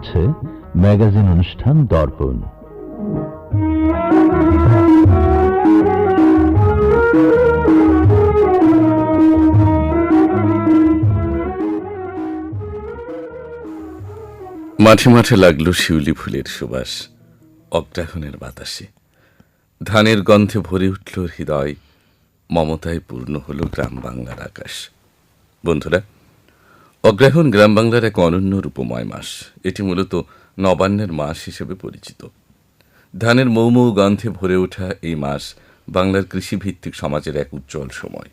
হচ্ছে ম্যাগাজিন অনুষ্ঠান দর্পণ। মাঠে মাঠে লাগল শিউলি ফুলের সুবাস অগ্রাহণের বাতাসে। ধানের গন্ধে ভরে উঠল হৃদয়, মমতায় পূর্ণ হলো গ্রাম বাংলার আকাশ। বন্ধুরা অগ্রহায়ণ গ্রাম বাংলার এক অনন্য রূপময় মাস। এটি মূলত নবান্নের মাস হিসেবে পরিচিত। ধানের মৌ মৌ গন্ধে ভরে ওঠা এই মাস বাংলার কৃষিভিত্তিক সমাজের এক উজ্জ্বল সময়।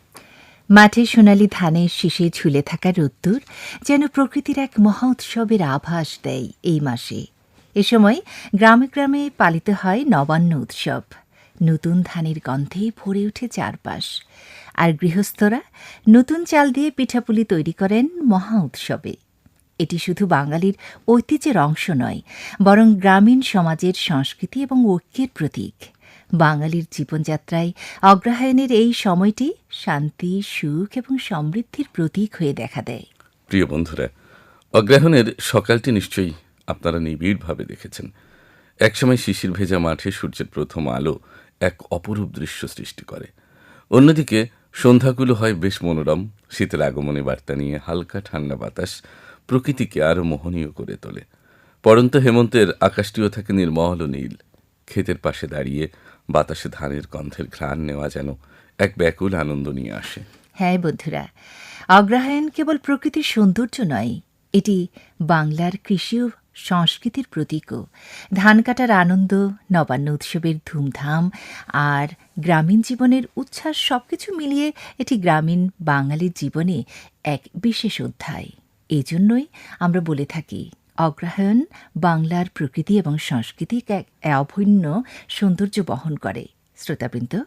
মাঠে সোনালি ধানের শীষে ঝুলে থাকা রোদ্দুর যেন প্রকৃতির এক মহা উৎসবের আভাস দেয় এই মাসে। এ সময় গ্রামে গ্রামে পালিত হয় নবান্ন উৎসব। নতুন ধানের গন্ধে ভরে ওঠে চারপাশ। আর গৃহস্থরা নতুন চাল দিয়ে পিঠাপুলি তৈরি করেন মহা উৎসবে। এটি শুধু বাঙালির ঐতিহ্যের অংশ নয়, বরং গ্রামীণ সমাজের সংস্কৃতি এবং ঐক্যের প্রতীক। বাঙালির জীবনযাত্রায় অগ্রহায়ণের এই সময়টি শান্তি, সুখ এবং সমৃদ্ধির প্রতীক হয়ে দেখা দেয়। প্রিয় বন্ধুরা, অগ্রহায়ণের সকালটি নিশ্চয়ই আপনারা নিবিড়ভাবে দেখেছেন। একসময় শিশির ভেজা মাঠে সূর্যের প্রথম আলো এক অপরূপ দৃশ্য সৃষ্টি করে। অন্যদিকে সন্ধ্যাগুলো হয় বেশ মনোরম, শীতের আগমনে বার্তা নিয়ে হালকা ঠান্ডা বাতাস প্রকৃতিকে আরও মোহনীয় করে তোলে। পরন্ত হেমন্তের আকাশটিও থাকে নির্মল ও নীল। ক্ষেতের পাশে দাঁড়িয়ে বাতাসে ধানের গন্ধের ঘ্রাণ নেওয়া যেন এক ব্যাকুল আনন্দ নিয়ে আসে। হ্যাঁ বন্ধুরা, অগ্রহায়ণ কেবল প্রকৃতির সৌন্দর্য নয়, এটি বাংলার কৃষি ও সংস্কৃতির প্রতীকও ধান কাটার আনন্দ, নবান্ন উৎসবের ধুমধাম আর গ্রামীণ জীবনের উচ্ছ্বাস সবকিছু মিলিয়ে এটি গ্রামীণ বাঙালির জীবনে এক বিশেষ অধ্যায়। এজন্যই আমরা বলে থাকি, অগ্রহায়ণ বাংলার প্রকৃতি এবং সংস্কৃতিক এক অভিন্ন সৌন্দর্য বহন করে। শ্রোতাবৃন্দ,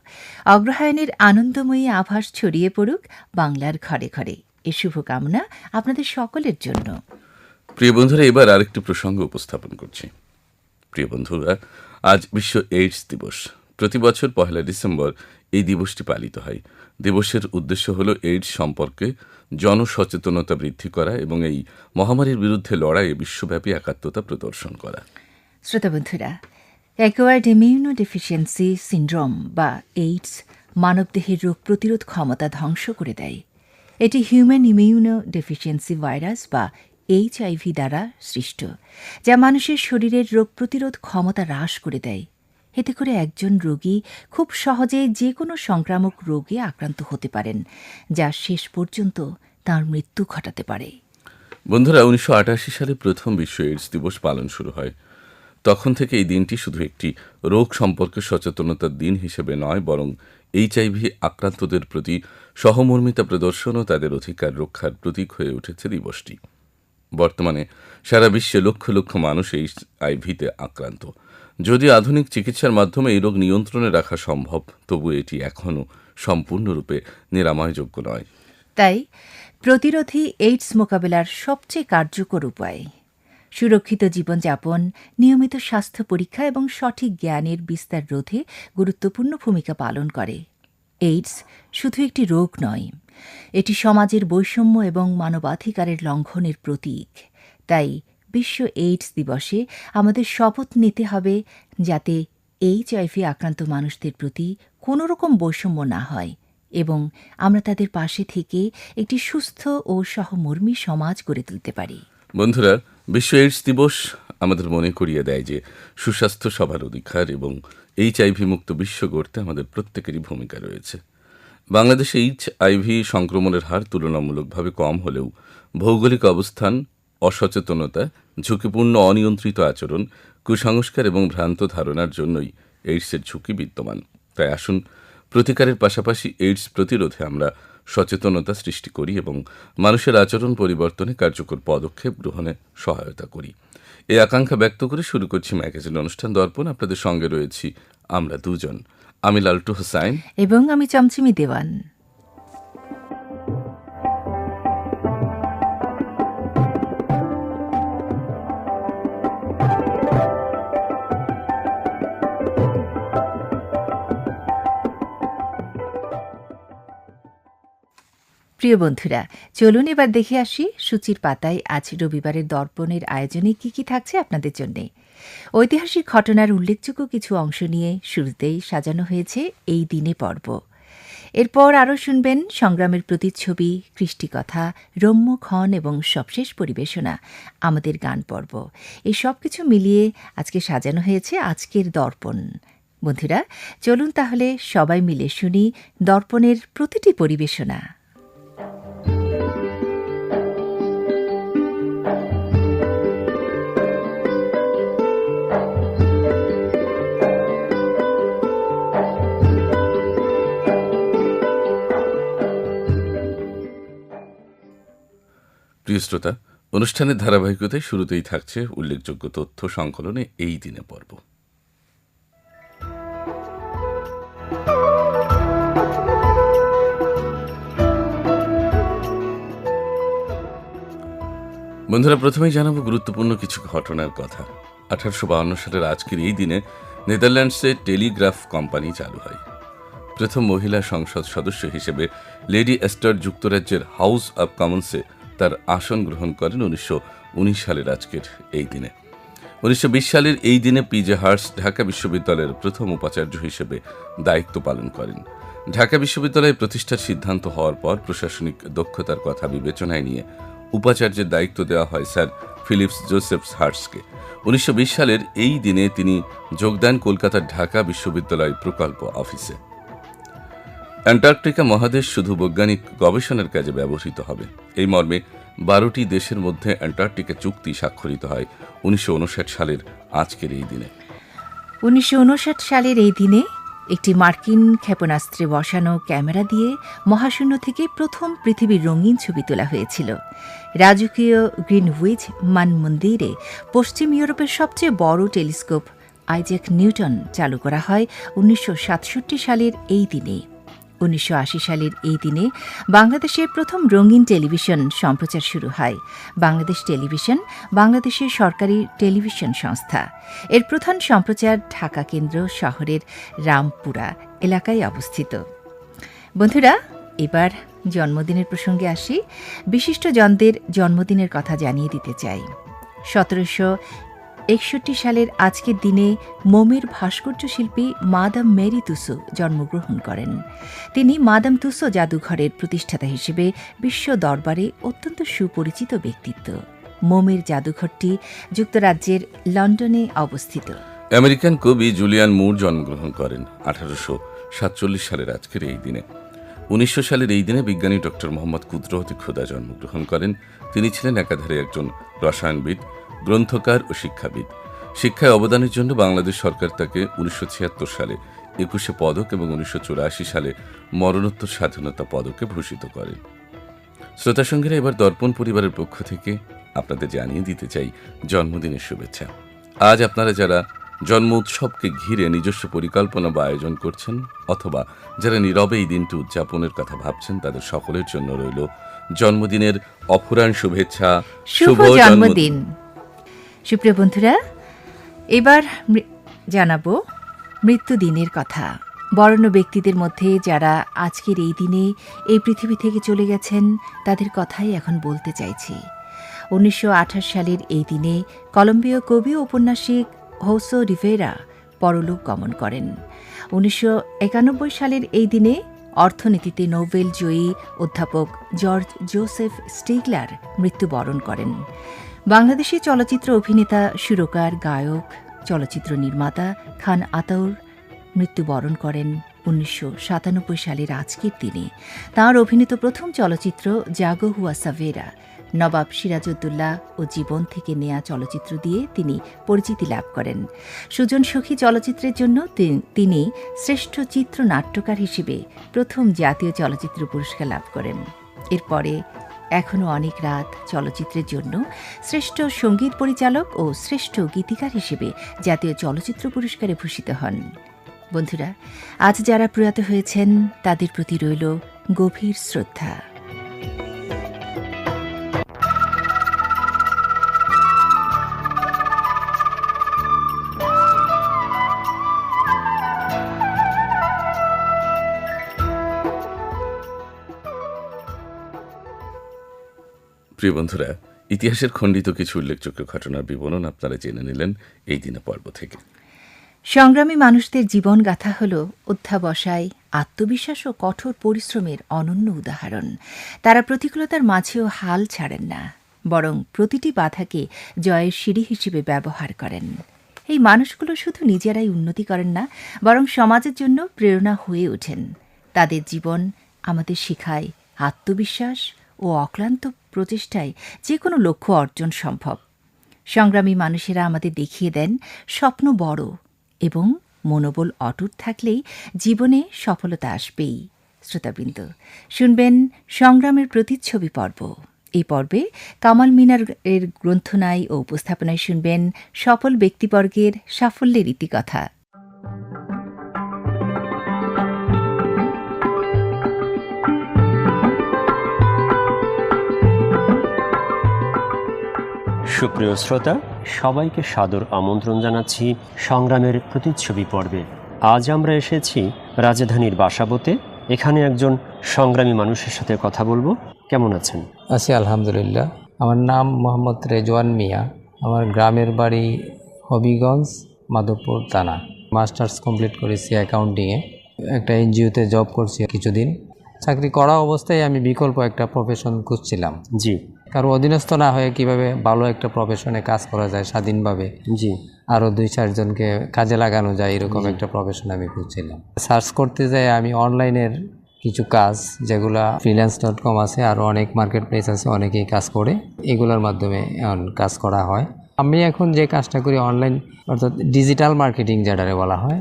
অগ্রহায়ণের আনন্দময়ী আভাস ছড়িয়ে পড়ুক বাংলার ঘরে ঘরে। এ শুভকামনা আপনাদের সকলের জন্য। প্রিয় বন্ধুরা, এবার আরেকটি প্রসঙ্গ উপস্থাপন করছি। প্রিয় বন্ধুরা, আজ বিশ্ব এইডস দিবস। প্রতি বছর পহেলা ডিসেম্বর এই দিবসটি পালিত হয়। দিবসের উদ্দেশ্য হল এইডস সম্পর্কে জনসচেতনতা বৃদ্ধি করা এবং এই মহামারীর বিরুদ্ধে লড়াইয়ে বিশ্বব্যাপী একাত্মতা প্রদর্শন করা। শ্রোতাবন্ধুরা অ্যাকোয়ার্ড ইমিউনো ডেফিসিয়েন্সি সিন্ড্রোম বা এইডস মানবদেহের রোগ প্রতিরোধ ক্ষমতা ধ্বংস করে দেয়। এটি হিউম্যান ইমিউনো ডেফিসিয়েন্সি ভাইরাস বা এইচআইভি দ্বারা সৃষ্ট, যা মানুষের শরীরের রোগ প্রতিরোধ ক্ষমতা হ্রাস করে দেয়। এতে করে একজন রোগী খুব সহজে যে কোনো সংক্রামক রোগে আক্রান্ত হতে পারেন, যা শেষ পর্যন্ত তার মৃত্যু ঘটাতে পারে। বন্ধুরা, উনিশশো আটাশি সালে প্রথম বিশ্ব এইডস দিবস পালন শুরু হয়। তখন থেকে এই দিনটি শুধু একটি রোগ সম্পর্কে সচেতনতার দিন হিসেবে নয়, বরং এইচআইভি আক্রান্তদের প্রতি সহমর্মিতা প্রদর্শন ও তাদের অধিকার রক্ষার প্রতীক হয়ে উঠেছে দিবসটি। বর্তমানে সারা বিশ্বে লক্ষ লক্ষ মানুষ এই আইভিতে আক্রান্ত। যদি আধুনিক চিকিৎসার মাধ্যমে এই রোগ নিয়ন্ত্রণে রাখা সম্ভব, তবু এটি এখনও সম্পূর্ণরূপে নিরাময়যোগ্য নয়। তাই প্রতিরোধী এইডস মোকাবেলার সবচেয়ে কার্যকর উপায়, সুরক্ষিত জীবনযাপন, নিয়মিত স্বাস্থ্য পরীক্ষা এবং সঠিক জ্ঞানের বিস্তার রোধে গুরুত্বপূর্ণ ভূমিকা পালন করে। এইডস শুধু একটি রোগ নয় এটি সমাজের বৈষম্য এবং মানবাধিকারের লঙ্ঘনের প্রতীক। তাই বিশ্ব এইডস দিবসে আমাদের শপথ নিতে হবে যাতে এইচআইভি আক্রান্ত মানুষদের প্রতি কোনো রকম বৈষম্য না হয় এবং আমরা তাদের পাশে থেকে একটি সুস্থ ও সহমর্মী সমাজ গড়ে তুলতে পারি। বন্ধুরা, বিশ্ব এইডস দিবস আমাদের মনে করিয়ে দেয় যে সুস্বাস্থ্য সবার অধিকার এবং এইচআইভি মুক্ত বিশ্ব গড়তে আমাদের প্রত্যেকেরই ভূমিকা রয়েছে। বাংলাদেশে এইচ আইভি সংক্রমণের হার তুলনামূলকভাবে কম হলেও ভৌগোলিক অবস্থান, অসচেতনতা, ঝুঁকিপূর্ণ অনিয়ন্ত্রিত আচরণ, কুসংস্কার এবং ভ্রান্ত ধারণার জন্যই এইডসের ঝুঁকি বিদ্যমান। তাই আসুন, প্রতিকারের পাশাপাশি এইডস প্রতিরোধে আমরা সচেতনতা সৃষ্টি করি এবং মানুষের আচরণ পরিবর্তনে কার্যকর পদক্ষেপ গ্রহণে সহায়তা করি। এই আকাঙ্ক্ষা ব্যক্ত করে শুরু করছি ম্যাগাজিন অনুষ্ঠান দর্পণ। আপনাদের সঙ্গে রয়েছি আমরা দুজন। আমি লালটু হোসাইন। এবং আমি চমচিমি দেওয়ান। প্রিয় বন্ধুরা, চলুন এবার দেখে আসি সূচির পাতায় আজ রবিবারের দর্পণের আয়োজনে কি কি থাকছে আপনাদের জন্য। ঐতিহাসিক ঘটনার উল্লেখযোগ্য কিছু অংশ নিয়ে শুরুতেই সাজানো হয়েছে এই দিনে পর্ব। এরপর আরও শুনবেন সংগ্রামের প্রতিচ্ছবি, কৃষ্টিকথা রম্যক্ষণ এবং সবশেষ পরিবেশনা, আমাদের গান পর্ব। এই সব কিছু মিলিয়ে আজকে সাজানো হয়েছে আজকের দর্পণ। বন্ধুরা, চলুন তাহলে সবাই মিলে শুনি দর্পণের প্রতিটি পরিবেশনা। প্রিয় শ্রোতা, অনুষ্ঠানের ধারাবাহিকতায় শুরুতেই থাকছে উল্লেখযোগ্য তথ্য সংকলনে এই দিনে পর্ব। বন্ধুরা, প্রথমেই জানাব গুরুত্বপূর্ণ কিছু ঘটনার কথা। আঠারোশো বাউন্ন সালের আজকের এই দিনে নেদারল্যান্ডসে টেলিগ্রাফ কোম্পানি চালু হয়। প্রথম মহিলা সংসদ সদস্য হিসেবে লেডি এস্টার যুক্তরাজ্যের হাউস অব কমন্সে তার আসন গ্রহণ করেন উনিশশো উনিশ সালের আজকের এই দিনে। উনিশশো বিশ সালের এই দিনে পিজে হার্স ঢাকা বিশ্ববিদ্যালয়ের প্রথম উপাচার্য হিসেবে দায়িত্ব পালন করেন। ঢাকা বিশ্ববিদ্যালয় প্রতিষ্ঠার সিদ্ধান্ত হওয়ার পর প্রশাসনিক দক্ষতার কথা বিবেচনায় নিয়ে উপাচার্যের দায়িত্ব দেওয়া হয় স্যার ফিলিপস জোসেফ হার্সকে। উনিশশো বিশ সালের এই দিনে তিনি যোগদান কলকাতার ঢাকা বিশ্ববিদ্যালয় প্রকল্প অফিসে। অ্যান্টার্কটিকা মহাদেশ শুধু বৈজ্ঞানিক গবেষণার কাজে ব্যবহৃত হবে। এই মর্মে বারোটি দেশের মধ্যে অ্যান্টার্কটিকা চুক্তি স্বাক্ষরিত হয় উনিশশো উনষাট সালের আজকের এই দিনে। উনিশশো উনষাট সালের এই দিনে একটি মার্কিন ক্ষেপণাস্ত্রে বসানো ক্যামেরা দিয়ে মহাশূন্য থেকে প্রথম পৃথিবীর রঙিন ছবি তোলা হয়েছিল। রাজকীয় গ্রিনউইচ মানমন্দিরে পশ্চিম ইউরোপের সবচেয়ে বড় টেলিস্কোপ আইজ্যাক নিউটন চালু করা হয় উনিশশো সাতষট্টি সালের এই দিনে। উনিশশো আশি সালের এই দিনে বাংলাদেশের প্রথম রঙিন টেলিভিশন সম্প্রচার শুরু হয়। বাংলাদেশ টেলিভিশন বাংলাদেশের সরকারি টেলিভিশন সংস্থা। এর প্রধান সম্প্রচার ঢাকা কেন্দ্র শহরের রামপুরা এলাকায় অবস্থিত। বন্ধুরা, এবার জন্মদিনের প্রসঙ্গে আসি। বিশিষ্ট জনদের জন্মদিনের কথা জানিয়ে দিতে চাই। সতেরোশো একষট্টি সালের আজকের দিনে মোমের ভাস্কর্য শিল্পী মাদাম মেরি তুসো জন্মগ্রহণ করেন। তিনি মাদাম তুসো জাদুঘরের প্রতিষ্ঠাতা হিসেবে বিশ্ব দরবারে অত্যন্ত সুপরিচিত ব্যক্তিত্ব। মোমের জাদুঘরটি যুক্তরাজ্যের লন্ডনে অবস্থিত। আমেরিকান কবি জুলিয়ান মুর জন্মগ্রহণ করেন আঠারোশো সাতচল্লিশ সালের আজকের এই দিনে। উনিশশো সালের এই দিনে বিজ্ঞানী ডক্টর মোহাম্মদ কুদরতি খুদা জন্মগ্রহণ করেন। তিনি ছিলেন একাধারে একজন রসায়নবিদ গ্রন্থকার ও শিক্ষাবিদ। শিক্ষায় অবদানের জন্য বাংলাদেশ সরকার তাকে উনিশশো ছিয়াত্তর সালে একুশে পদক এবং উনিশশো সালে মরণোত্তর স্বাধীনতা পদকে ভূষিত করেন। শ্রোতা সঙ্গীরা এবার দর্পণ পরিবারের পক্ষ থেকে আপনাদের জানিয়ে দিতে চাই জন্মদিনের শুভেচ্ছা। আজ আপনারা যারা জন্ম উৎসবকে ঘিরে নিজস্ব পরিকল্পনা বা আয়োজন করছেন অথবা যারা নীরবে এই দিনটি উদযাপনের কথা ভাবছেন তাদের সকলের জন্য রইল জন্মদিনের অফুরান শুভেচ্ছা। শুভ জন্মদিন। সুপ্রিয় বন্ধুরা, এবার জানাব মৃত্যুদিনের কথা। বরণ্য ব্যক্তিদের মধ্যে যারা আজকের এই দিনে এই পৃথিবী থেকে চলে গেছেন, তাদের কথাই এখন বলতে চাইছি। উনিশশো আঠাশ সালের এই দিনে কলম্বীয় কবি ও উপন্যাসিক হৌসো রিভেরা পরলোক গমন করেন। উনিশশো একানব্বই সালের এই দিনে অর্থনীতিতে নোবেল জয়ী অধ্যাপক জর্জ জোসেফ স্টিগলার মৃত্যুবরণ করেন। বাংলাদেশি চলচ্চিত্র অভিনেতা, সুরকার, গায়ক, চলচ্চিত্র নির্মাতা খান আতাউর মৃত্যুবরণ করেন উনিশশো সাতানব্বই সালের আজকের দিনে। তাঁর অভিনীত প্রথম চলচ্চিত্র জাগো হুয়া সাভেরা, নবাব সিরাজউদ্দৌলা ও জীবন থেকে নেয়া চলচ্চিত্র দিয়ে তিনি পরিচিতি লাভ করেন। সুজন সখী চলচ্চিত্রের জন্য তিনি শ্রেষ্ঠ চিত্রনাট্যকার হিসেবে প্রথম জাতীয় চলচ্চিত্র পুরস্কার লাভ করেন। এরপরে এখনও অনেক রাত চলচ্চিত্রের জন্য শ্রেষ্ঠ সংগীত পরিচালক ও শ্রেষ্ঠ গীতিকার হিসেবে জাতীয় চলচ্চিত্র পুরস্কারে ভূষিত হন। বন্ধুরা, আজ যারা প্রয়াত হয়েছেন, তাদের প্রতি রইল গভীর শ্রদ্ধা। প্রিয় বন্ধুরা, ইতিহাসের খণ্ডিত কিছু উল্লেখযোগ্য ঘটনার বিবরণ আপনারা জেনে নিলেন এই দিনে পর্ব থেকে। সংগ্রামী মানুষদের জীবনগাথা হল অধ্যাবসায়, আত্মবিশ্বাস ও কঠোর পরিশ্রমের অনন্য উদাহরণ। তারা প্রতিকূলতার মাঝেও হাল ছাড়েন না, বরং প্রতিটি বাধাকে জয়ের সিঁড়ি হিসেবে ব্যবহার করেন। এই মানুষগুলো শুধু নিজেরাই উন্নতি করেন না, বরং সমাজের জন্য প্রেরণা হয়ে ওঠেন। তাদের জীবন আমাদের শেখায় আত্মবিশ্বাস ও অক্লান্ত প্রচেষ্টায় যে কোনো লক্ষ্য অর্জন সম্ভব। সংগ্রামী মানুষেরা আমাদের দেখিয়ে দেন, স্বপ্ন বড় এবং মনোবল অটুট থাকলেই জীবনে সফলতা আসবেই। শ্রোতাবৃন্দ, শুনবেন সংগ্রামের প্রতিচ্ছবি পর্ব। এই পর্বে কামাল মিনার এর গ্রন্থনায় ও উপস্থাপনায় শুনবেন সফল ব্যক্তিবর্গের সাফল্যের ইতিকথা। সুপ্রিয় শ্রোতা সবাইকে সাদর আমন্ত্রণ জানাচ্ছি সংগ্রামের প্রতিচ্ছবি পর্বে। আজ আমরা এসেছি রাজধানীর বাসাবোতে। এখানে একজন সংগ্রামী মানুষের সাথে কথা বলব। কেমন আছেন? আছি আলহামদুলিল্লাহ। আমার নাম মোহাম্মদ রেজওয়ান মিয়া। আমার গ্রামের বাড়ি হবিগঞ্জ মাধবপুর থানা। মাস্টার্স কমপ্লিট করেছি অ্যাকাউন্টিংয়ে। একটা এনজিওতে জব করছি কিছুদিন। চাকরি করা অবস্থায় আমি বিকল্প একটা প্রফেশন খুঁজছিলাম। জি। কারও অধীনস্থ না হয়ে কীভাবে ভালো একটা প্রফেশনে কাজ করা যায় স্বাধীনভাবে? জি। আরও দুই চারজনকে কাজে লাগানো যায় এরকম একটা প্রফেশন আমি খুঁজছিলাম। সার্চ করতে যাই আমি অনলাইনের কিছু কাজ যেগুলা ফ্রিল্যান্স ডট কম আছে আরও অনেক মার্কেট প্লেস আছে অনেকেই কাজ করে এগুলোর মাধ্যমে কাজ করা হয়। আমি এখন যে কাজটা করি অনলাইন অর্থাৎ ডিজিটাল মার্কেটিং যেটারে বলা হয়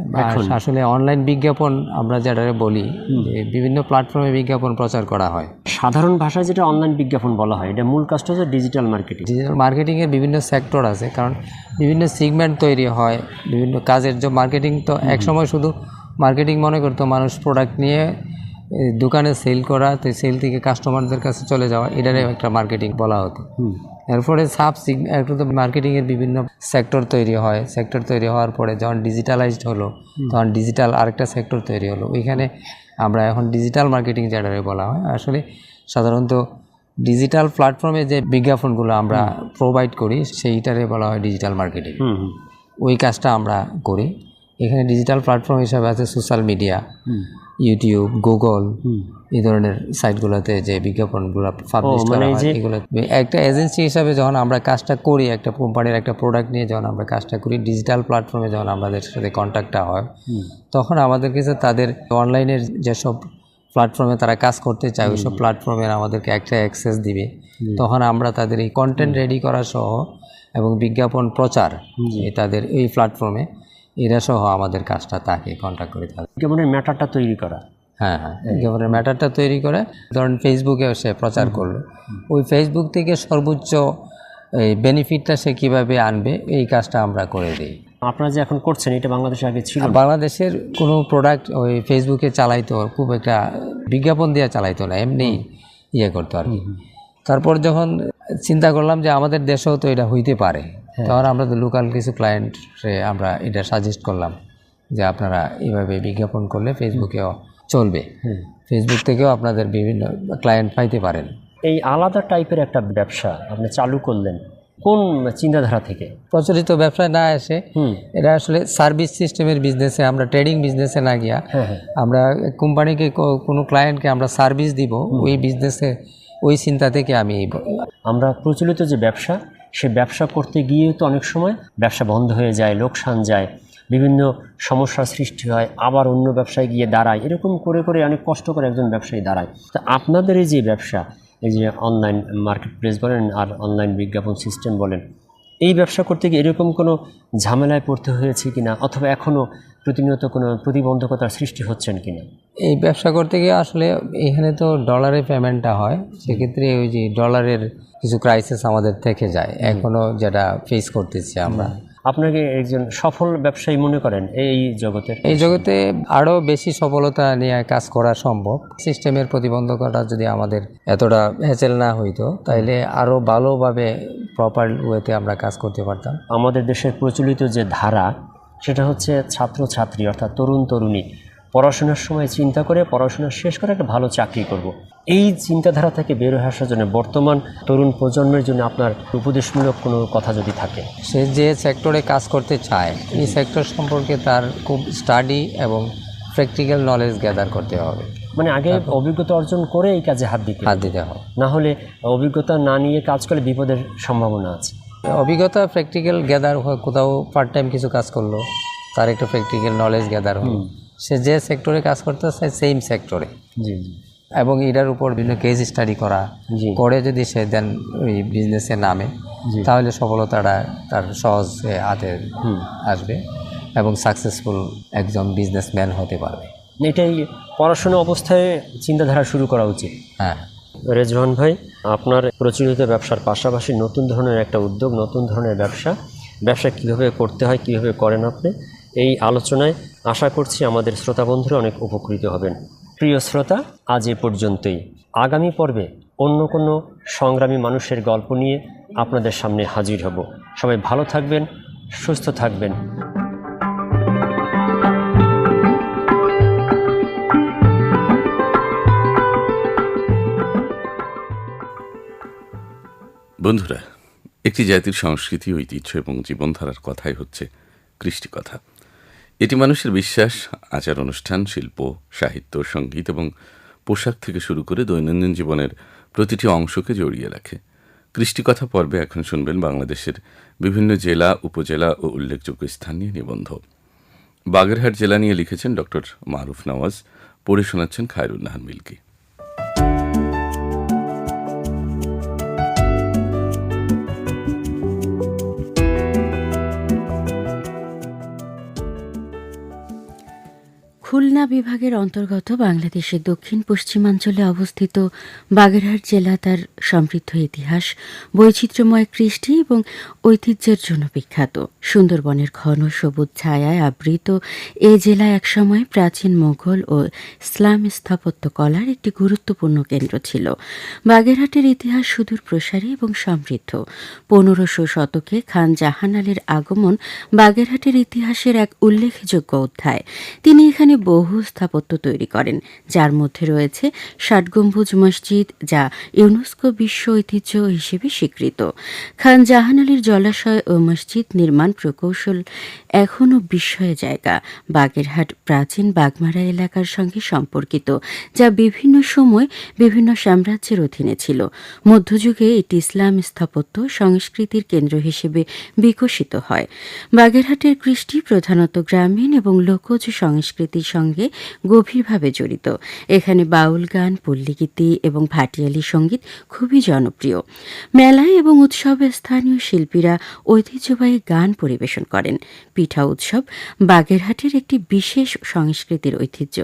আসলে অনলাইন বিজ্ঞাপন আমরা যেটারে বলি যে বিভিন্ন প্ল্যাটফর্মে বিজ্ঞাপন প্রচার করা হয়। সাধারণ ভাষায় যেটা অনলাইন বিজ্ঞাপন বলা হয় এটা মূল কাজটা হচ্ছে ডিজিটাল মার্কেটিং ডিজিটাল মার্কেটিংয়ের বিভিন্ন সেক্টর আছে কারণ বিভিন্ন সিগমেন্ট তৈরি হয় বিভিন্ন কাজের যে মার্কেটিং তো একসময় শুধু মার্কেটিং মনে করতো মানুষ প্রোডাক্ট নিয়ে দোকানে সেল করা তো সেল থেকে কাস্টমারদের কাছে চলে যাওয়া এটারে একটা মার্কেটিং বলা হতো। এরপরে সাব একটু তো মার্কেটিংয়ের বিভিন্ন সেক্টর তৈরি হয়। সেক্টর তৈরি হওয়ার পরে যখন ডিজিটালাইজড হলো তখন ডিজিটাল আরেকটা সেক্টর তৈরি হলো। ওইখানে আমরা এখন ডিজিটাল মার্কেটিং যেটারে বলা হয়। আসলে সাধারণত ডিজিটাল প্ল্যাটফর্মে যে বিজ্ঞাপনগুলো আমরা প্রোভাইড করি সেইটারে বলা হয় ডিজিটাল মার্কেটিং ওই কাজটা আমরা করি। এখানে ডিজিটাল প্ল্যাটফর্ম হিসাবে আছে সোশ্যাল মিডিয়া ইউটিউব গুগল এই ধরনের সাইটগুলোতে যে বিজ্ঞাপনগুলো পাবলিশ মানে করা হয় এগুলো একটা এজেন্সি হিসাবে যখন আমরা কাজটা করি একটা কোম্পানির একটা প্রোডাক্ট নিয়ে যখন আমরা কাজটা করি ডিজিটাল প্ল্যাটফর্মে যখন আমাদের সাথে কন্ট্যাক্টটা হয় তখন আমাদের কাছে তাদের অনলাইনের যেসব প্ল্যাটফর্মে তারা কাজ করতে চায় ওইসব প্ল্যাটফর্মে আমাদেরকে একটা অ্যাক্সেস দিবে। তখন আমরা তাদের এই কন্টেন্ট রেডি করা সহ এবং বিজ্ঞাপন প্রচার তাদের এই প্ল্যাটফর্মে এরা সহ আমাদের কাজটা তাকে কন্ট্যাক্ট করে তাদের। বিজ্ঞাপনের ম্যাটারটা তৈরি করা। হ্যাঁ হ্যাঁ ম্যাটারটা তৈরি করে। ধরেন ফেসবুকে সে প্রচার করল। ওই ফেসবুক থেকে সর্বোচ্চ এই বেনিফিটটা সে কীভাবে আনবে এই কাজটা আমরা করে দিই। আপনারা যে এখন করছেন এটা বাংলাদেশে আগে ছিল বাংলাদেশের কোনো প্রোডাক্ট ওই ফেসবুকে চালাইতো খুব একটা বিজ্ঞাপন দিয়ে চালাইতো না এমনি ইয়ে করতো আর কি। তারপর যখন চিন্তা করলাম যে আমাদের দেশেও তো এটা হইতে পারে। তখন আমরা তো লোকাল কিছু ক্লায়েন্টে আমরা এটা সাজেস্ট করলাম যে আপনারা এইভাবে বিজ্ঞাপন করলে ফেসবুকেও চলবে। ফেসবুক থেকেও আপনাদের বিভিন্ন ক্লায়েন্ট পাইতে পারেন। এই আলাদা টাইপের একটা ব্যবসা আপনি চালু করলেন কোন চিন্তাধারা থেকে? প্রচলিত ব্যবসায় না এসে এটা আসলে সার্ভিস সিস্টেমের বিজনেসে আমরা ট্রেডিং বিজনেসে না গিয়া হ্যাঁ হ্যাঁ। আমরা কোম্পানিকে কোনো ক্লায়েন্টকে আমরা সার্ভিস দিব ওই বিজনেসে ওই চিন্তা থেকে আমি এই আমরা প্রচলিত যে ব্যবসা সে ব্যবসা করতে গিয়েও তো অনেক সময় ব্যবসা বন্ধ হয়ে যায়, লোকসান যায়, বিভিন্ন সমস্যার সৃষ্টি হয়, আবার অন্য ব্যবসায় গিয়ে দাঁড়ায়, এরকম করে করে অনেক কষ্ট করে একজন ব্যবসায়ী দাঁড়ায়। তা আপনাদের এই যে ব্যবসা, এই যে অনলাইন মার্কেট প্লেস বলেন আর অনলাইন বিজ্ঞাপন সিস্টেম বলেন এই ব্যবসা করতে গিয়ে এরকম কোনো ঝামেলায় পড়তে হয়েছে কিনা? অথবা এখনও প্রতিনিয়ত কোনো প্রতিবন্ধকতার সৃষ্টি হচ্ছেন কিনা? এই ব্যবসা করতে গিয়ে আসলে এখানে তো ডলারে পেমেন্টটা হয়। সেক্ষেত্রে ওই যে ডলারের কিছু ক্রাইসিস আমাদের থেকে যায়। এখনও যেটা ফেস করতেছি আমরা। আপনাকে একজন সফল ব্যবসায়ী মনে করেন এই জগতে এই জগতে আরও বেশি সফলতা নিয়ে কাজ করা সম্ভব। সিস্টেমের প্রতিবন্ধকতা যদি আমাদের এতটা হ্যাচেল না হইতো তাহলে আরও ভালোভাবে প্রপার ওয়েতে আমরা কাজ করতে পারতাম। আমাদের দেশের প্রচলিত যে ধারা সেটা হচ্ছে ছাত্র ছাত্রী অর্থাৎ তরুণ তরুণী পড়াশোনার সময় চিন্তা করে পড়াশোনা শেষ করে একটা ভালো চাকরি করব। এই চিন্তাধারা থেকে বের হয়ে আসার জন্য বর্তমান তরুণ প্রজন্মের জন্য আপনার উপদেশমূলক কোনো কথা যদি থাকে? সে যে সেক্টরে কাজ করতে চায় এই সেক্টর সম্পর্কে তার খুব স্টাডি এবং প্র্যাকটিক্যাল নলেজ গ্যাদার করতে হবে। মানে আগে অভিজ্ঞতা অর্জন করে এই কাজে হাত দিতে হাত দিতে হবে। না হলে অভিজ্ঞতা না নিয়ে কাজ করলে বিপদের সম্ভাবনা আছে। অভিজ্ঞতা প্র্যাকটিক্যাল গ্যাদার কোথাও পার্ট টাইম কিছু কাজ করল তার একটা প্র্যাকটিক্যাল নলেজ গ্যাদার হলো। সে যে সেক্টরে কাজ করতে চায় সেম সেক্টরে জি জি। এবং এটার উপর বিভিন্ন কেস স্টাডি করা। করে যদি সে দেন ওই বিজনেসে নামে তাহলে সফলতাটা তার সহজে হাতে আসবে এবং সাকসেসফুল একজন বিজনেসম্যান হতে পারবে। এটাই পড়াশোনা অবস্থায় চিন্তাধারা শুরু করা উচিত। হ্যাঁ। রেজওয়ান ভাই আপনার প্রচলিত ব্যবসার পাশাপাশি নতুন ধরনের একটা উদ্যোগ নতুন ধরনের ব্যবসা। ব্যবসা কীভাবে করতে হয় কীভাবে করেন আপনি? এই আলোচনায় আশা করছি আমাদের শ্রোতা বন্ধুরা অনেক উপকৃত হবেন। প্রিয় শ্রোতা, আজ এ পর্যন্তই। আগামী পর্বে অন্য কোনো সংগ্রামী মানুষের গল্প নিয়ে আপনাদের সামনে হাজির হব। সবাই ভালো থাকবেন, সুস্থ থাকবেন। বন্ধুরা, একটি জাতির সংস্কৃতি, ঐতিহ্য এবং জীবনধারার কথাই হচ্ছে কৃষ্টিকথা। এটি মানুষের বিশ্বাস, আচার অনুষ্ঠান, শিল্প, সাহিত্য, সংগীত এবং পোশাক থেকে শুরু করে দৈনন্দিন জীবনের প্রতিটি অংশকে জড়িয়ে রাখে। কৃষ্টিকথা পর্বে এখন শুনবেন বাংলাদেশের বিভিন্ন জেলা, উপজেলা ও উল্লেখযোগ্য স্থান নিয়ে নিবন্ধ। বাগেরহাট জেলা নিয়ে লিখেছেন ডক্টর মারুফ নওয়াজ, পড়ে শোনাচ্ছেন খায়রুল্লাহান মিল্কি। খুলনা বিভাগের অন্তর্গত বাংলাদেশের দক্ষিণ পশ্চিমাঞ্চলে অবস্থিত বাগেরহাট জেলা তার সমৃদ্ধ ইতিহাস, বৈচিত্র্যময় কৃষ্টি এবং ঐতিহ্যের জন্য বিখ্যাত। সুন্দরবনের ঘন সবুজ ছায়ায় আবৃত এ জেলা একসময় প্রাচীন মোঘল ও ইসলাম স্থাপত্য কলার একটি গুরুত্বপূর্ণ কেন্দ্র ছিল। বাগেরহাটের ইতিহাস সুদূর প্রসারী এবং সমৃদ্ধ। পনেরোশো শতকে খান জাহান আলীর আগমন বাগেরহাটের ইতিহাসের এক উল্লেখযোগ্য অধ্যায়। তিনি এখানে বহু স্থাপত্য তৈরি করেন, যার মধ্যে রয়েছে ষাটগম্বুজ মসজিদ, যা ইউনেস্কো বিশ্ব ঐতিহ্য হিসেবে স্বীকৃত। খান জাহান আলীর জলাশয় ও মসজিদ নির্মাণ প্রকৌশল এখনও বিস্ময় জায়গা। বাগেরহাট প্রাচীন বাগমারা এলাকার সঙ্গে সম্পর্কিত, যা বিভিন্ন সময় বিভিন্ন সাম্রাজ্যের অধীনে ছিল। মধ্যযুগে এটি ইসলাম স্থাপত্য সংস্কৃতির কেন্দ্র হিসেবে বিকশিত হয়। বাগেরহাটের কৃষ্টি প্রধানত গ্রামীণ এবং লোকজ সংস্কৃতির সঙ্গে গভীরভাবে জড়িত। এখানে বাউল গান, পল্লীগীতি এবং ভাটিয়ালি সংগীত খুবই জনপ্রিয়। মেলায় এবং উৎসবে স্থানীয় শিল্পীরা ঐতিহ্যবাহী গান পরিবেশন করেন। পিঠা উৎসব বাগেরহাটের একটি বিশেষ সংস্কৃতির ঐতিহ্য।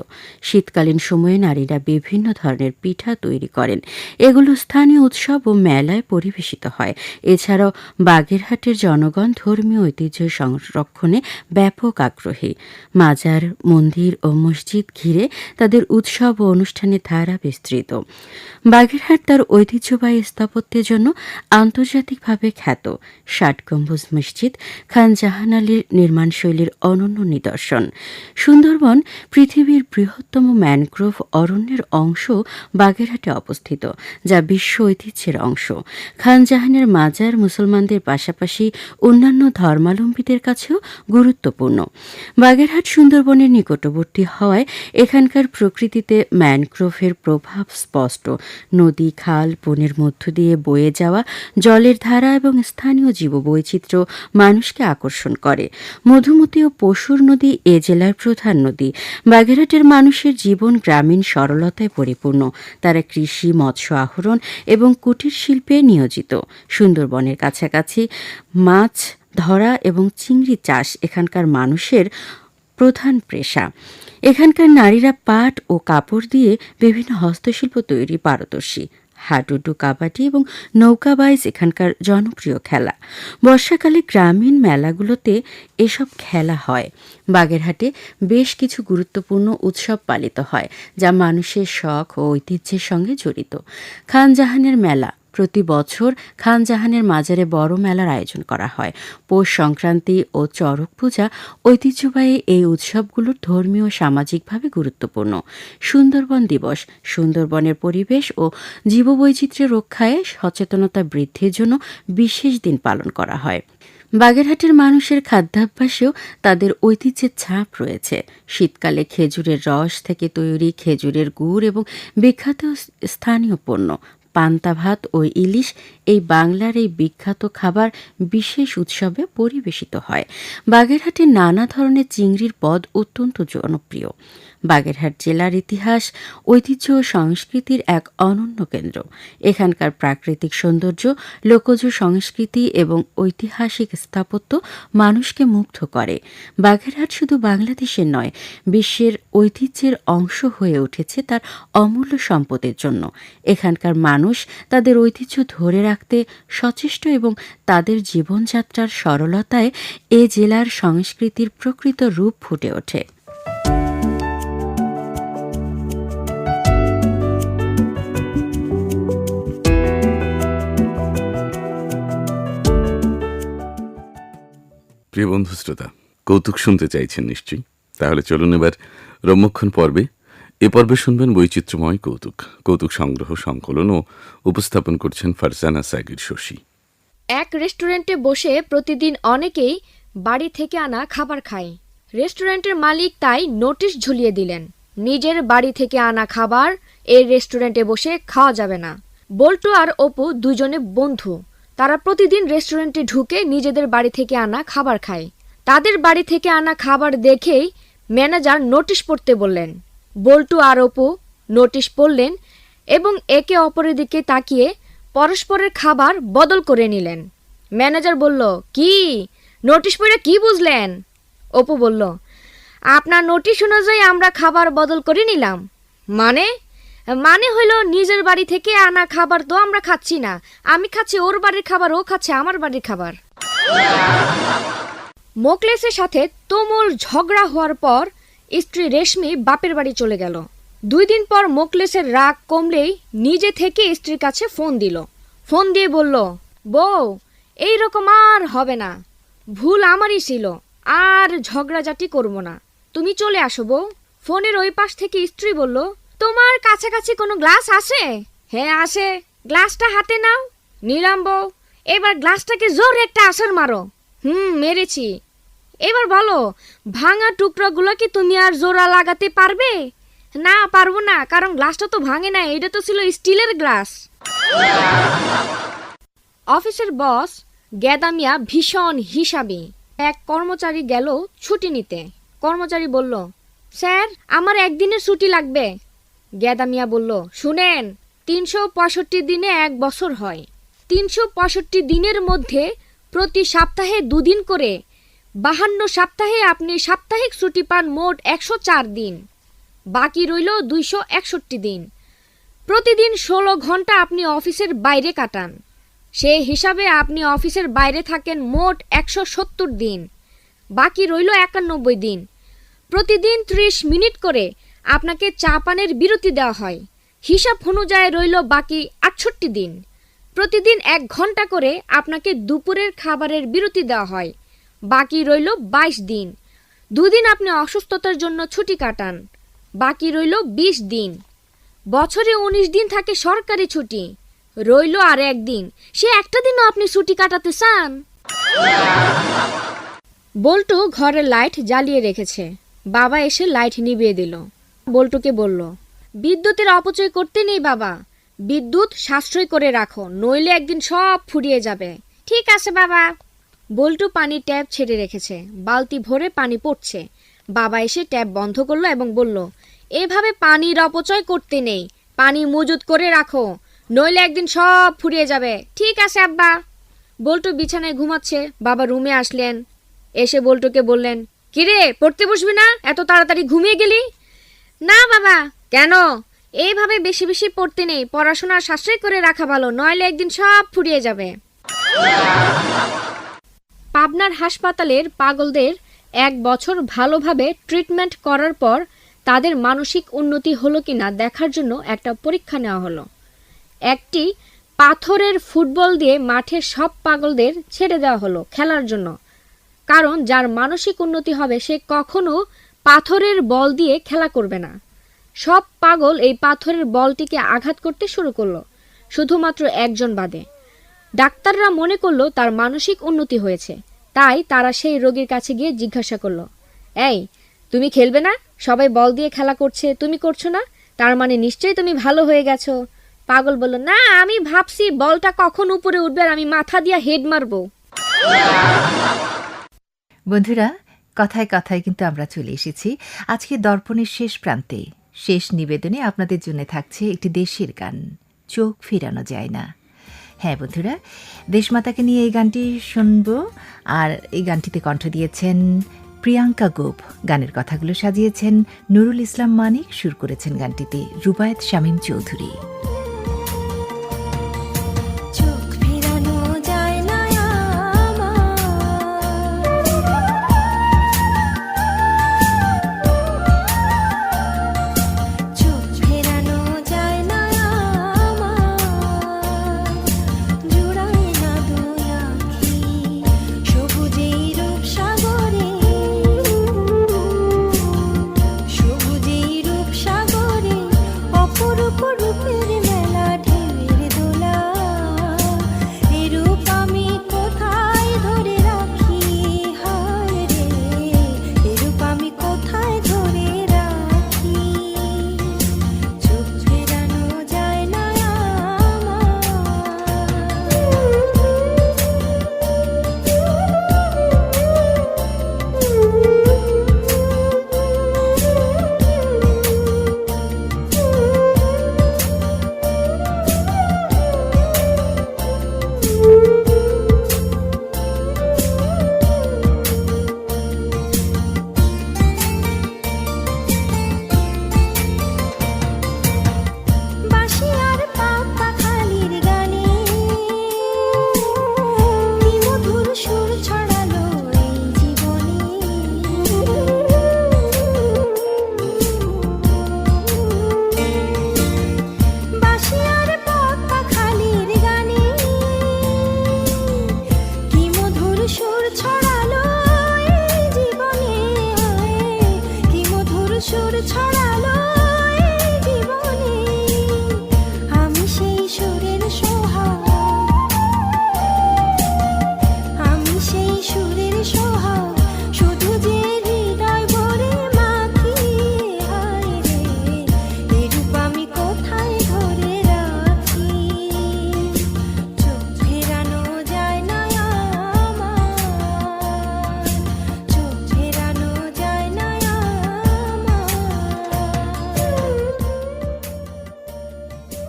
শীতকালীন সময়ে নারীরা বিভিন্ন ধরনের পিঠা তৈরি করেন। এগুলো স্থানীয় উৎসব ও মেলায় পরিবেশিত হয়। এছাড়াও বাগেরহাটের জনগণ ধর্মীয় ঐতিহ্য সংরক্ষণে ব্যাপক আগ্রহী। মাজার, মন্দির ও মসজিদ ঘিরে তাদের উৎসব ও অনুষ্ঠানের ধারা বিস্তৃত। বাগেরহাট তার ঐতিহ্যবাহী স্থাপত্যের জন্য আন্তর্জাতিকভাবে খ্যাত। ষাট গম্বুজ মসজিদ, খান জাহান আলীর নির্মাণশৈলীর অনন্য নিদর্শন। সুন্দরবন পৃথিবীর বৃহত্তম ম্যানগ্রোভ অরণ্যের অংশ বাগেরহাটে অবস্থিত, যা বিশ্ব ঐতিহ্যের অংশ। খানজাহানের মাজার মুসলমানদের পাশাপাশি অন্যান্য ধর্মাবলম্বীদের কাছেও গুরুত্বপূর্ণ। বাগেরহাট সুন্দরবনের নিকটবর্তী হওয়ায় এখানকার প্রকৃতিতে ম্যানগ্রোভের প্রভাব স্পষ্ট। নদী, খাল, বনের মধ্য দিয়ে বয়ে যাওয়া জলের ধারা এবং স্থানীয় জীববৈচিত্র্য মানুষকে আকর্ষণ করে। মধুমতি ও পশুর নদী এ জেলার প্রধান নদী। বাগেরহাটের মানুষের জীবন গ্রামীণ সরলতায় পরিপূর্ণ। তারা কৃষি, মৎস্য আহরণ এবং কুটির শিল্পে নিয়োজিত। সুন্দরবনের কাছাকাছি মাছ, ধরা এবং চিংড়ি চাষ এখানকার মানুষের প্রধান পেশা। এখানকার নারীরা পাট ও কাপড় দিয়ে বিভিন্ন হস্তশিল্প তৈরি, পারদর্শী। হাডুডু কাবাডি এবং নৌকাবাইজ এখানকার জনপ্রিয় খেলা। বর্ষাকালে গ্রামীণ মেলাগুলোতে এসব খেলা হয়। বাগেরহাটে বেশ কিছু গুরুত্বপূর্ণ উৎসব পালিত হয়, যা মানুষের শখ ও ঐতিহ্যের সঙ্গে জড়িত। খানজাহানের মেলা প্রতি বছর খানজাহানের মাজারে বড় মেলার আয়োজন করা হয়। পৌষ সংক্রান্তি ও চড়ক পূজা ঐতিহ্যবাহী এই উৎসবগুলোর ধর্মীয় সামাজিকভাবে গুরুত্বপূর্ণ। সুন্দরবন দিবস, সুন্দরবনের পরিবেশ ও জীববৈচিত্র্য রক্ষায় সচেতনতা বৃদ্ধির জন্য বিশেষ দিন পালন করা হয়। বাগেরহাটের মানুষের খাদ্যাভ্যাসেও তাদের ঐতিহ্যের ছাপ রয়েছে। শীতকালে খেজুরের রস থেকে তৈরি খেজুরের গুড় এবং বিখ্যাত স্থানীয় পণ্য পান্তা ভাত ও ইলিশ এই বাংলার এই বিখ্যাত খাবার বিশেষ উৎসবে পরিবেশিত হয়। বাগেরহাটে নানা ধরনের চিংড়ির পদ অত্যন্ত জনপ্রিয়। বাগেরহাট জেলার ইতিহাস, ঐতিহ্য ও সংস্কৃতির এক অনন্য কেন্দ্র। এখানকার প্রাকৃতিক সৌন্দর্য, লোকজ সংস্কৃতি এবং ঐতিহাসিক স্থাপত্য মানুষকে মুগ্ধ করে। বাগেরহাট শুধু বাংলাদেশের নয়, বিশ্বের ঐতিহ্যের অংশ হয়ে উঠেছে তার অমূল্য সম্পদের জন্য। এখানকার মানুষ তাদের ঐতিহ্য ধরে রাখতে সচেষ্ট এবং তাদের জীবনযাত্রার সরলতায় এ জেলার সংস্কৃতির প্রকৃত রূপ ফুটে ওঠে। প্রিয় বন্ধু শ্রোতা, কৌতুক শুনতে চাইছেন নিশ্চয়ই? তাহলে চলুন এবার রম্যক্ষণ পর্বে। এ পর্বে শুনবেন বৈচিত্র্যময় কৌতুক কৌতুক সংগ্রহ, সংকলন ও উপস্থাপন করছেন ফারজানা সাগির শশী। এক রেস্টুরেন্টে বসে প্রতিদিন অনেকেই বাড়ি থেকে আনা খাবার খায়। রেস্টুরেন্টের মালিক তাই নোটিশ ঝুলিয়ে দিলেন, নিজের বাড়ি থেকে আনা খাবার এই রেস্টুরেন্টে বসে খাওয়া যাবে না। বল্টু আর অপু দুজনে বন্ধু তারা প্রতিদিন রেস্টুরেন্টে ঢুকে নিজেদের বাড়ি থেকে আনা খাবার খায়। তাদের বাড়ি থেকে আনা খাবার দেখেই ম্যানেজার নোটিশ পড়তে বললেন, বল্টু আর অপু নোটিশ পড়লেন এবং একে অপরের দিকে তাকিয়ে পরস্পরের খাবার বদল করে নিলেন। ম্যানেজার বলল, কি? নোটিশ পড়ে কি বুঝলেন? অপু বলল, আপনার নোটিশ অনুযায়ী আমরা খাবার বদল করে নিলাম। মানে মানে হলো নিজের বাড়ি থেকে আনা খাবার তো আমরা খাচ্ছি না। আমি খাচ্ছি ওর বাড়ির খাবার, ও খাচ্ছে আমার বাড়ির খাবার। মোকলেসের সাথে তুমুল ঝগড়া হওয়ার পর স্ত্রী রেশমি বাপের বাড়ি চলে গেল। দুই দিন পর মোকলেসের রাগ কমলেই নিজে থেকে স্ত্রীর কাছে ফোন দিল। ফোন দিয়ে বলল, বউ এই রকম আর হবে না। ভুল আমারই ছিল। আর ঝগড়াঝাটি করব না। তুমি চলে আসো বউ। ফোনের ওই পাশ থেকে স্ত্রী বলল তোমার কাছাকাছি কোনো গ্লাস আছে হ্যাঁ আসে। গ্লাসটা হাতে নাও। নিলাম বউ। এবার গ্লাসটাকে জোর একটা আসর মারো। হুম, মেরেছি। এবার বলো, ভাঙা টুকরোগুলো কি তুমি আর জোড়া লাগাতে পারবে? না, পারব না, কারণ গ্লাসটা তো ভাঙে না এটা তো ছিল স্টিলের গ্লাস। অফিসের বস গেদামিয়া ভীষণ হিসাবি। এক কর্মচারী গেল ছুটি নিতে। কর্মচারী বলল, স্যার, আমার একদিনের ছুটি লাগবে। গেদামিয়া বলল, শুনেন, তিনশো পঁয়ষট্টি দিনে এক বছর হয়। তিনশো পঁয়ষট্টি দিনের মধ্যে প্রতি সপ্তাহে দুদিন করে বাহান্ন সপ্তাহে আপনি সাপ্তাহিক ছুটি পান মোট একশো চার দিন। বাকি রইল দুইশো একষট্টি দিন। প্রতিদিন ষোলো ঘণ্টা আপনি অফিসের বাইরে কাটান। সেই হিসাবে আপনি অফিসের বাইরে থাকেন মোট একশো সত্তর দিন। বাকি রইল একানব্বই দিন। প্রতিদিন ত্রিশ মিনিট করে আপনাকে চা পানের বিরতি দেওয়া হয়। হিসাব অনুযায়ী রইল বাকি আটষট্টি দিন। প্রতিদিন এক ঘণ্টা করে আপনাকে দুপুরের খাবারের বিরতি দেওয়া হয়। বাকি রইল বাইশ দিন। দুদিন আপনি অসুস্থতার জন্য ছুটি কাটান। বাকি রইল বিশ দিন। বছরে উনিশ দিন থাকে সরকারি ছুটি। রইল আর একদিন সে একটা দিনও আপনি ছুটি কাটাতে চান। বল্টু ঘরের লাইট জ্বালিয়ে রেখেছে। বাবা এসে লাইট নিভিয়ে দিল। বল্টুকে বলল, বিদ্যুতের অপচয় করতে নেই বাবা। বিদ্যুৎ সাশ্রয় করে রাখো, নইলে একদিন সব ফুরিয়ে যাবে। ঠিক আছে বাবা। বল্টু পানির ট্যাপ ছেড়ে রেখেছে। বালতি ভরে পানি পড়ছে। বাবা এসে ট্যাপ বন্ধ করল এবং বলল, এভাবে পানির অপচয় করতে নেই। পানি মজুত করে রাখো, নইলে একদিন সব ফুরিয়ে যাবে। ঠিক আছে আব্বা। বল্টু বিছানায় ঘুমাচ্ছে। বাবা রুমে আসলেন। এসে বল্টুকে বললেন, কিরে, পড়তে বসবি না? এত তাড়াতাড়ি ঘুমিয়ে গেলি? না, বাবা। কেন? এইভাবে বেশি বেশি পড়তে নেই। পড়াশোনা সাশ্রয় করে রাখা ভালো, নইলে একদিন সব ফুরিয়ে যাবে। পাবনার হাসপাতালের পাগলদের এক বছর ভালোভাবে ট্রিটমেন্ট করার পর তাদের মানসিক উন্নতি হলো কিনা দেখার জন্য একটা পরীক্ষা নেওয়া হলো। একটি পাথরের ফুটবল দিয়ে মাঠের সব পাগলদের ছেড়ে দেওয়া হলো খেলার জন্য। কারণ যার মানসিক উন্নতি হবে সে কখনো পাথরের বল দিয়ে খেলা করবে না। সব পাগল এই পাথরের বলটিকে আঘাত করতে শুরু করল, শুধুমাত্র একজন বাদে। ডাক্তাররা মনে করল তার মানসিক উন্নতি হয়েছে, তাই তারা সেই রোগীর কাছে গিয়ে জিজ্ঞাসা করল, এই, তুমি খেলবে না? সবাই বল দিয়ে খেলা করছে, তুমি করছ না? তার মানে নিশ্চয়ই তুমি ভালো হয়ে গেছো? পাগল বলল, না, আমি ভাবছি বলটা কখন উপরে উঠবে আর আমি মাথা দিয়ে হেড মারবো। বন্ধুরা কথায় কথায় কিন্তু আমরা চলে এসেছি। আজকে দর্পণের শেষ প্রান্তে, শেষ নিবেদনে আপনাদের জন্য থাকছে একটি দেশের গান। চোখ ফেরানো যায় না। হ্যাঁ বন্ধুরা, দেশমাতাকে নিয়ে এই গানটি শুনব, আর এই গানটিতে কণ্ঠ দিয়েছেন প্রিয়াঙ্কা গোপ। গানের কথাগুলো সাজিয়েছেন নুরুল ইসলাম মানিক, সুর করেছেন গানটিতে রুবায়ত শামীম চৌধুরী।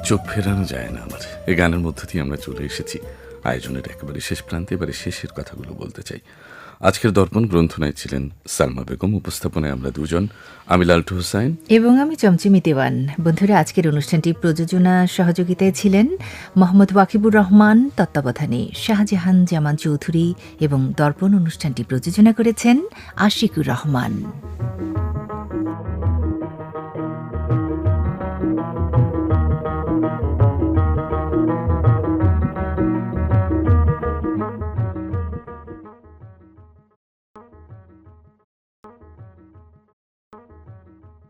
চোখ ফেরানো যায় না আমার। এই গানের মধ্য দিয়ে আমরা চলে এসেছি। আয়োজনের একেবারে শেষ প্রান্তে এবারে শেষের কথাগুলো বলতে চাই। আজকের দর্পণ গ্রন্থনায় ছিলেন সালমা বেগম, উপস্থাপনায় আমরা দুজন, আমি লালটু হোসাইন। এবং আমি চমচমি দেওয়ান বন্ধুরা, আজকের অনুষ্ঠানটি প্রযোজনা সহযোগিতায় ছিলেন মোহাম্মদ ওয়াকিবুর রহমান, তত্ত্বাবধানে শাহজাহান জামান চৌধুরী এবং দর্পণ অনুষ্ঠানটি প্রযোজনা করেছেন আশিকুর রহমান।